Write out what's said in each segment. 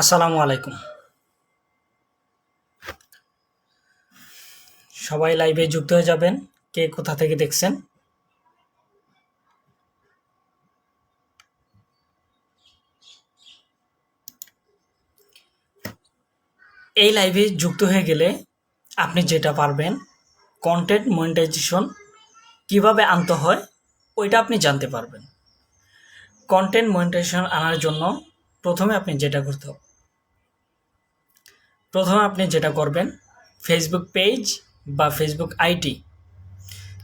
আসসালামু আলাইকুম। সবাই লাইভে যুক্ত হয়ে যাবেন। কে কোথা থেকে দেখছেন? এই লাইভে যুক্ত হয়ে গেলে আপনি যেটা পারবেন কন্টেন্ট মনিটাইজেশন কীভাবে আনতে হয়, ওইটা আপনি জানতে পারবেন। কন্টেন্ট মনিটাইজেশন আনার জন্য প্রথমে আপনি যেটা করতে হবে প্রথমে আপনি যেটা করবেন ফেসবুক পেজ বা ফেসবুক আইডি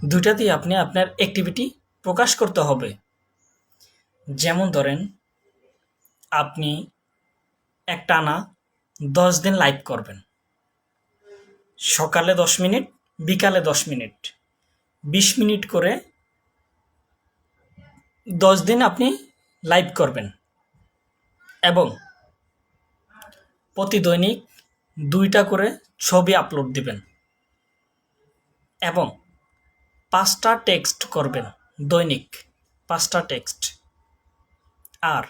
দুটাতেই আপনি আপনার অ্যাক্টিভিটি প্রকাশ করতে হবে। যেমন ধরেন, আপনি একটানা দশ দিন লাইভ করবেন। সকালে দশ মিনিট, বিকালে দশ মিনিট। বিশ মিনিট করে দশ দিন আপনি লাইভ করবেন। এবং প্রতি দৈনিক দুইটা করে ছবি আপলোড দিবেন। এবং পাঁচটা টেক্সট করবেন দৈনিক, পাঁচটা টেক্সট আর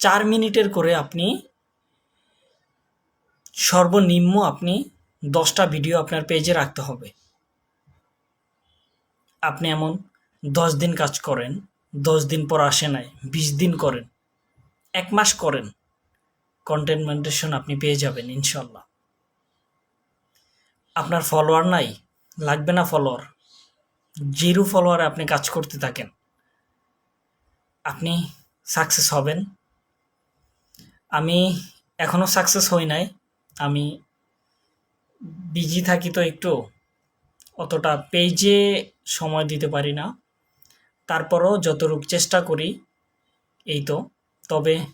চার মিনিটের করে আপনি সর্বনিম্ন আপনি দশটা ভিডিও আপনার পেজে রাখতে হবে। আপনি এমন দশ দিন কাজ করেন, দশ দিন পর আসে নাই, বিশ দিন করেন, এক মাস করেন কন্টেন্ট মনিটেশন আপনি পেয়ে যাবেন, ইনশাল্লাহ। আপনার ফলোয়ার নাই, লাগবে না ফলোয়ার জিরো ফলোয়ারে আপনি কাজ করতে থাকেন। আপনি সাকসেস হবেন। আমি এখনও সাকসেস হই নাই। আমি বিজি থাকি তো একটু। অতটা পেজে সময় দিতে পারি না। তারপরও যতটুক চেষ্টা করি, এই তো। তবে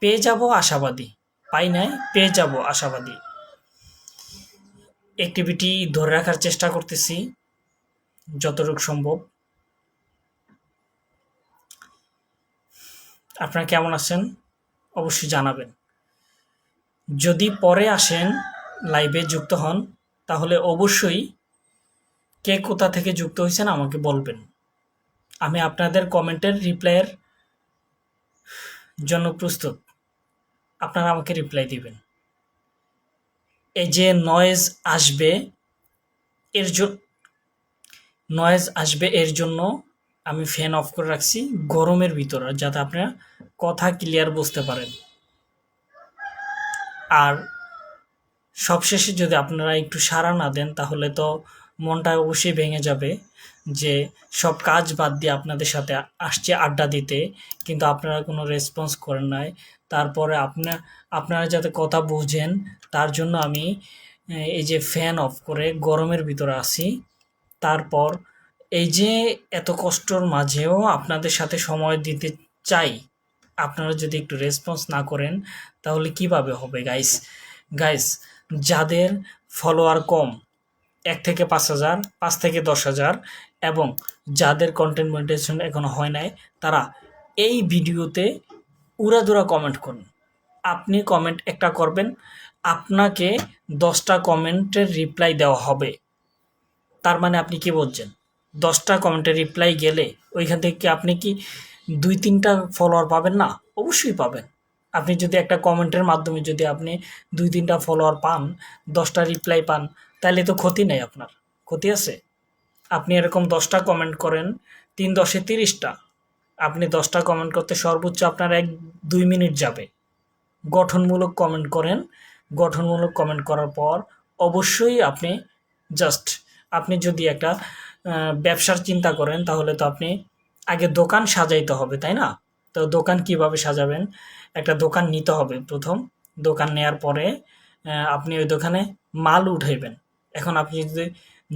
পেয়ে যাব আশাবাদী। পাই নাই, পেয়ে যাব আশাবাদী। অ্যাক্টিভিটি ধরে রাখার চেষ্টা করতেছি, যতটুকু সম্ভব। আপনারা কেমন আছেন? অবশ্যই জানাবেন। যদি পরে আসেন লাইভে যুক্ত হন, তাহলে অবশ্যই কে কোথা থেকে যুক্ত হয়েছেন আমাকে বলবেন। আমি আপনাদের কমেন্টের রিপ্লাইয়ের জন্য প্রস্তুত। আপনারা আমাকে রিপ্লাই দিবেন। এই যে নয়েজ আসবে, এর জন্য নয়েজ আসবে এর জন্য আমি ফ্যান অফ করে রাখছি গরমের ভিতরে যাতে আপনারা কথা ক্লিয়ার বুঝতে পারেন। আর সবশেষে যদি আপনারা একটু সাড়া না দেন, তাহলে তো মনটা অবশ্যই ভেঙে যাবে। যে সব কাজ বাদ দিয়ে আপনাদের সাথে আসছে আড্ডা দিতে, কিন্তু আপনারা কোনো রেসপন্স করেন নাই। তারপরে আপনার আপনারা যাতে কথা বুঝেন, তার জন্য আমি এই যে ফ্যান অফ করে গরমের ভিতরে আসি। তারপর এই যে এত কষ্টর মাঝেও আপনাদের সাথে সময় দিতে চাই, আপনারা যদি একটু রেসপন্স না করেন, তাহলে কীভাবে হবে গাইস গাইস যাদের ফলোয়ার কম এক থেকে পাঁচ হাজার, পাঁচ থেকে দশ হাজার এবং যাদের কন্টেন্ট মনিটাইজেশন এখনও হয় নাই, তারা এই ভিডিওতে উড়াদুরা কমেন্ট করুন। আপনি কমেন্ট একটা করবেন, আপনাকে দশটা কমেন্টের রিপ্লাই দেওয়া হবে। তার মানে আপনি কি বলছেন? দশটা কমেন্টের রিপ্লাই গেলে ওইখান থেকে আপনি কি দুই তিনটা ফলোয়ার পাবেন না? অবশ্যই পাবেন। আপনি যদি একটা কমেন্টের মাধ্যমে যদি আপনি দুই তিনটা ফলোয়ার পান, দশটা রিপ্লাই পান তাহলে তো ক্ষতি নেই আপনার। ক্ষতি আছে? আপনি এরকম দশটা কমেন্ট করেন, তিন দশে তিরিশটা। আপনি দশটা কমেন্ট করতে সর্বোচ্চ আপনার এক দুই মিনিট যাবে। গঠনমূলক কমেন্ট করেন। গঠনমূলক কমেন্ট করার পর অবশ্যই আপনি জাস্ট আপনি যদি একটা ব্যবসার চিন্তা করেন তাহলে তো আপনি আগে দোকান সাজাইতে হবে, তাই না? তো দোকান কীভাবে সাজাবেন? একটা দোকান নিতে হবে প্রথম। দোকান নেয়ার পরে আপনি ওই দোকানে মাল উঠাইবেন। এখন আপনি যদি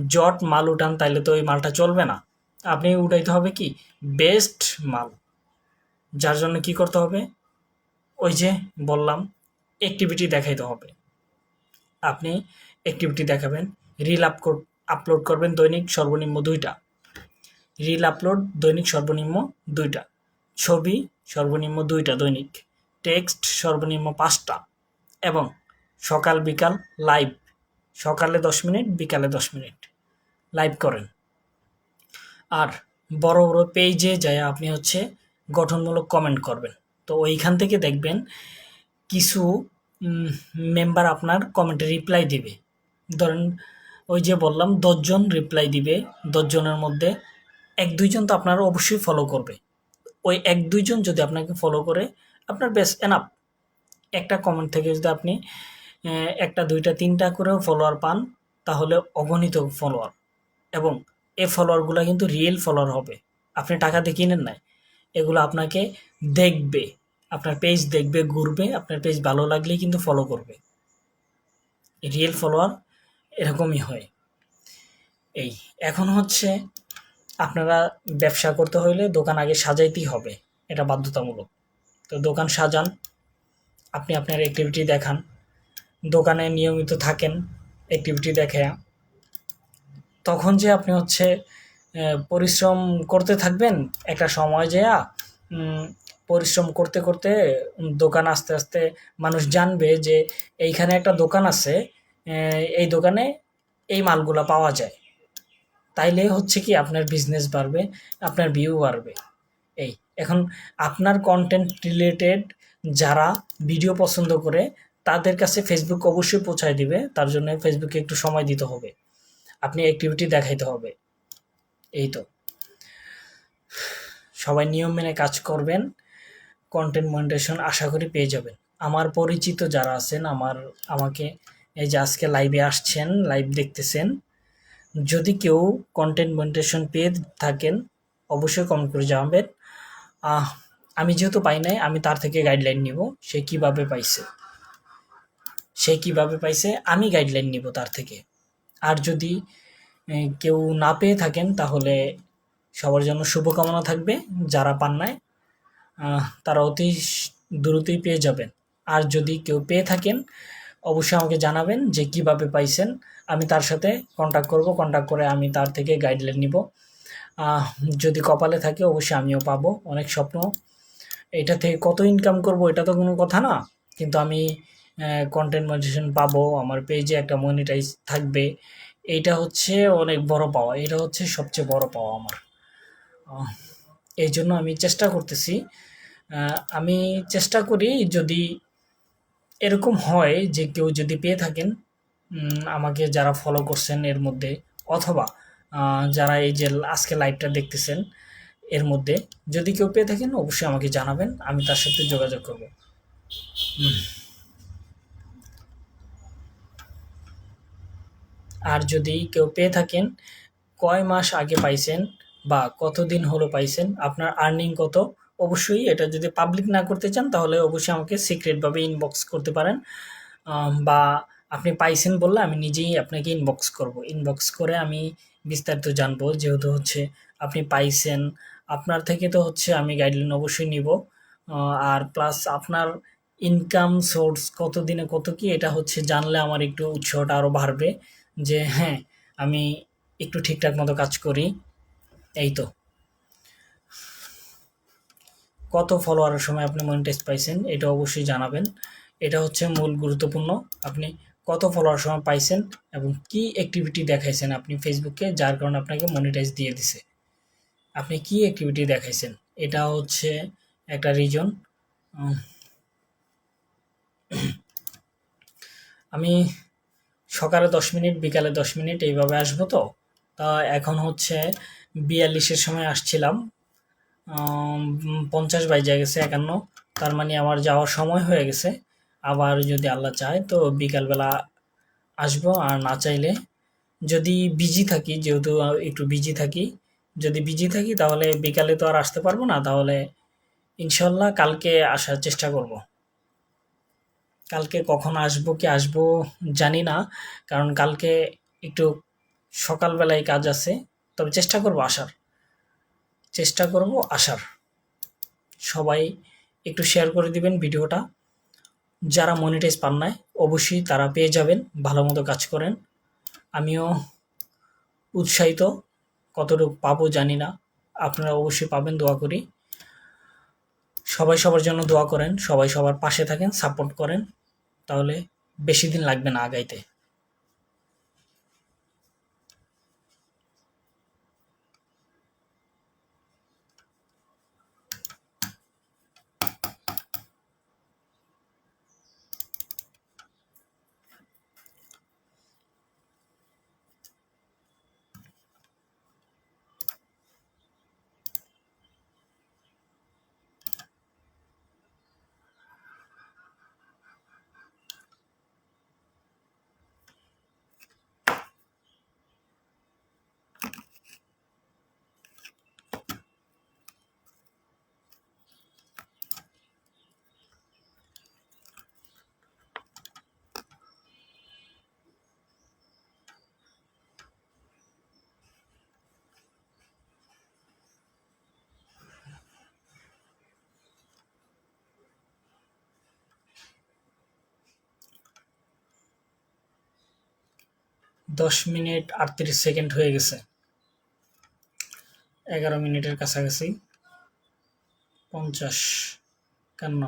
জট মাল উঠান তাহলে তো ওই মালটা চলবে না। আপনি উঠাইতে হবে কি? বেস্ট মাল। যার জন্য কি করতে হবে? ওই যে বললাম অ্যাক্টিভিটি দেখাইতে হবে। আপনি অ্যাক্টিভিটি দেখাবেন রিল আপলোড আপলোড করবেন দৈনিক সর্বনিম্ন দুইটা। রিল আপলোড দৈনিক সর্বনিম্ন দুইটা। ছবি সর্বনিম্ন দুইটা দৈনিক। টেক্সট সর্বনিম্ন পাঁচটা। এবং সকাল বিকাল লাইভ সকালে দশ মিনিট, বিকালে দশ মিনিট। লাইভ করেন। আর বড় বড় পেজে যায় আপনি হচ্ছে গঠনমূলক কমেন্ট করবেন। তো ওইখান থেকে দেখবেন কিছু মেম্বার আপনার কমেন্টে রিপ্লাই দিবে। ধরেন ওই যে বললাম, দশজন রিপ্লাই দিবে। দশজনের মধ্যে এক, দুইজন তো আপনারা অবশ্যই ফলো করবে। ওই এক, দুইজন যদি আপনাকে ফলো করে, আপনার বেশ এনাফ একটা কমেন্ট থেকে যদি আপনি একটা, দুইটা, তিনটা করেও ফলোয়ার পান, তাহলে অগণিত ফলোয়ার এবং এই ফলোয়ারগুলো কিন্তু রিয়েল ফলোয়ার হবে। আপনি টাকা দিয়ে কিনেন নাই, এগুলো আপনাকে দেখবে, আপনার পেজ দেখবে, ঘুরবে, আপনার পেজ ভালো লাগলেই কিন্তু ফলো করবে। রিয়েল ফলোয়ার এরকমই হয়। এই, এখন হচ্ছে আপনারা ব্যবসা করতে হলে দোকান আগে সাজাইতেই হবে, এটা বাধ্যতামূলক। তো দোকান সাজান, আপনি আপনার অ্যাক্টিভিটি দেখান। দোকানে নিয়মিত থাকেন অ্যাক্টিভিটি দেখে। তখন যে আপনি হচ্ছে পরিশ্রম করতে থাকবেন, একটা সময় যেয়া পরিশ্রম করতে করতে দোকান আস্তে আস্তে মানুষ জানবে যে এইখানে একটা দোকান আছে এই দোকানে এই মালগুলো পাওয়া যায়। তাইলে হচ্ছে কি আপনার বিজনেস বাড়বে, আপনার ভিউ বাড়বে। এই, এখন আপনার কন্টেন্ট রিলেটেড যারা ভিডিও পছন্দ করে তাদের কাছে ফেসবুক অবশ্যই পৌঁছায় দিবে। তার জন্য ফেসবুকে একটু সময় দিতে হবে। আপনি অ্যাক্টিভিটি দেখাইতে হবে। এই তো। সবাই নিয়ম মেনে কাজ করবেন। কন্টেন্ট মনিটেশন আশা করি পেয়ে যাবেন। আমার পরিচিত যারা আছেন, আমার, আমাকে এই যে আজকে লাইভে আসছেন লাইভ দেখতেছেন, যদি কেউ কন্টেন্ট মনিটেশন পেয়ে থাকেন, অবশ্যই কমেন্ট করে জানাবেন। আমি যেহেতু পাই নাই, আমি তার থেকে গাইডলাইন নিব, সে কীভাবে পাইছে। সে কীভাবে পাইছে, আমি গাইডলাইন নিব তার থেকে। আর যদি কেউ না পেয়ে থাকেন, তাহলে সবার জন্য শুভকামনা থাকবে, যারা পান নাই তারা অতি দ্রুতই পেয়ে যাবেন। আর যদি কেউ পেয়ে থাকেন, অবশ্যই আমাকে জানাবেন যে কীভাবে পাইছেন, আমি তার সাথে কন্ট্যাক্ট করব কন্ট্যাক্ট করে আমি তার থেকে গাইডলাইন নিব। যদি কপালে থাকে, অবশ্যই আমিও পাবো। অনেক স্বপ্ন, এটা থেকে কত ইনকাম করব, এটা তো কোনো কথা না। কিন্তু আমি কন্টেন্ট মনিটাইজেশন পাবো, আমার পেজে একটা মনিটাইজ থাকবে। এইটা হচ্ছে অনেক বড় পাওয়া, এটা হচ্ছে সবচেয়ে বড় পাওয়া আমার। এই জন্য আমি চেষ্টা করতেছি। আমি চেষ্টা করি যদি এরকম হয় যে কেউ যদি পেয়ে থাকেন আমাকে যারা ফলো করছেন এর মধ্যে, অথবা যারা এই যে আজকে লাইভটা দেখতেছেন এর মধ্যে, যদি কেউ পেয়ে থাকেন, অবশ্যই আমাকে জানাবেন, আমি তার সাথে যোগাযোগ করব। আর যদি কেউ পেয়ে থাকেন, কয় মাস আগে পাইছেন বা কতদিন হলো পাইছেন, আপনার আর্নিং কত, অবশ্যই এটা যদি পাবলিক না করতে চান, তাহলে অবশ্যই আমাকে সিক্রেটভাবে ইনবক্স করতে পারেন। বা আপনি পাইছেন বললে আমি নিজেই আপনাকে ইনবক্স করব। ইনবক্স করে আমি বিস্তারিত জানব, যেহেতু হচ্ছে আপনি পাইছেন, আপনার থেকে তো হচ্ছে আমি গাইডলাইন অবশ্যই নিব। আর প্লাস আপনার ইনকাম সোর্স কত দিনে কত কি, এটা হচ্ছে জানলে আমার একটু উৎসাহটা আরও বাড়বে। যে হ্যাঁ আমি একটু ঠিকঠাক মতো কাজ করি। এই তো। কত ফলোয়ারের সময় আপনি মনিটাইজ পাইছেন, এটা অবশ্যই জানাবেন। এটা হচ্ছে মূল গুরুত্বপূর্ণ, আপনি কত ফলোয়ার সময় পাইছেন এবং কি অ্যাক্টিভিটি দেখাইছেন আপনি ফেসবুকে যার কারণে আপনাকে মনিটাইজ দিয়ে দিছে। আপনি কি অ্যাক্টিভিটি দেখাইছেন? এটা হচ্ছে একটা রিজন আমি সকালে দশ মিনিট, বিকালে দশ মিনিট এইভাবে আসব তো। তা এখন হচ্ছে বিয়াল্লিশের সময় আসছিলাম। পঞ্চাশ বাইজে গেছে একান্ন। তার মানে আমার যাওয়ার সময় হয়ে গেছে। আবার যদি আল্লাহ চায় তো বিকালবেলা আসব। আর না চাইলে যদি বিজি থাকি, যেহেতু একটু বিজি থাকি, যদি বিজি থাকি তাহলে বিকালে তো আর আসতে পারব না, তাহলে ইনশাল্লাহ কালকে আসার চেষ্টা করব। কালকে কখন আসব, কি আসব জানি না, কারণ কালকে একটু সকালবেলায় কাজ আছে। তবে চেষ্টা করব আসার। চেষ্টা করব আসার। সবাই একটু শেয়ার করে দিবেন ভিডিওটা। যারা মনিটাইজ পান নাই, অবশ্যই তারা পেয়ে যাবেন, ভালো মতো কাজ করেন। আমিও উৎসাহিত, কতটুকু পাবো জানি না। আপনারা অবশ্যই পাবেন, দোয়া করি। সবাই সবার জন্য দোয়া করেন, সবাই সবার পাশে থাকেন সাপোর্ট করেন, তাহলে বেশি দিন লাগবে না আগাইতে। দশ মিনিট আটত্রিশ সেকেন্ড হয়ে গেছে। এগারো মিনিটের কাছাকাছি। পঞ্চাশ কান্ন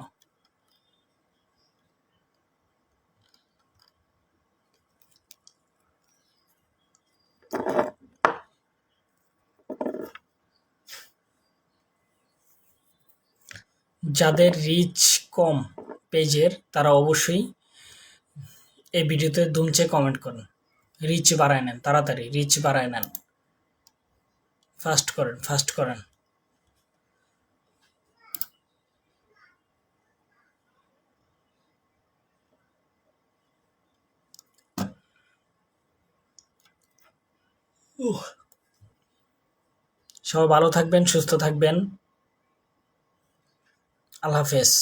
যাদের রিচ কম পেজের, তারা অবশ্যই এই ভিডিওতে দুমচে কমেন্ট করুন। রিচ বাড়ায় নেন, তাড়াতাড়ি রিচ বাড়ায় নেন। ফাস্ট করেন ফাস্ট করেন। সবাই ভালো থাকবেন, সুস্থ থাকবেন। আল্লাহ হাফেজ।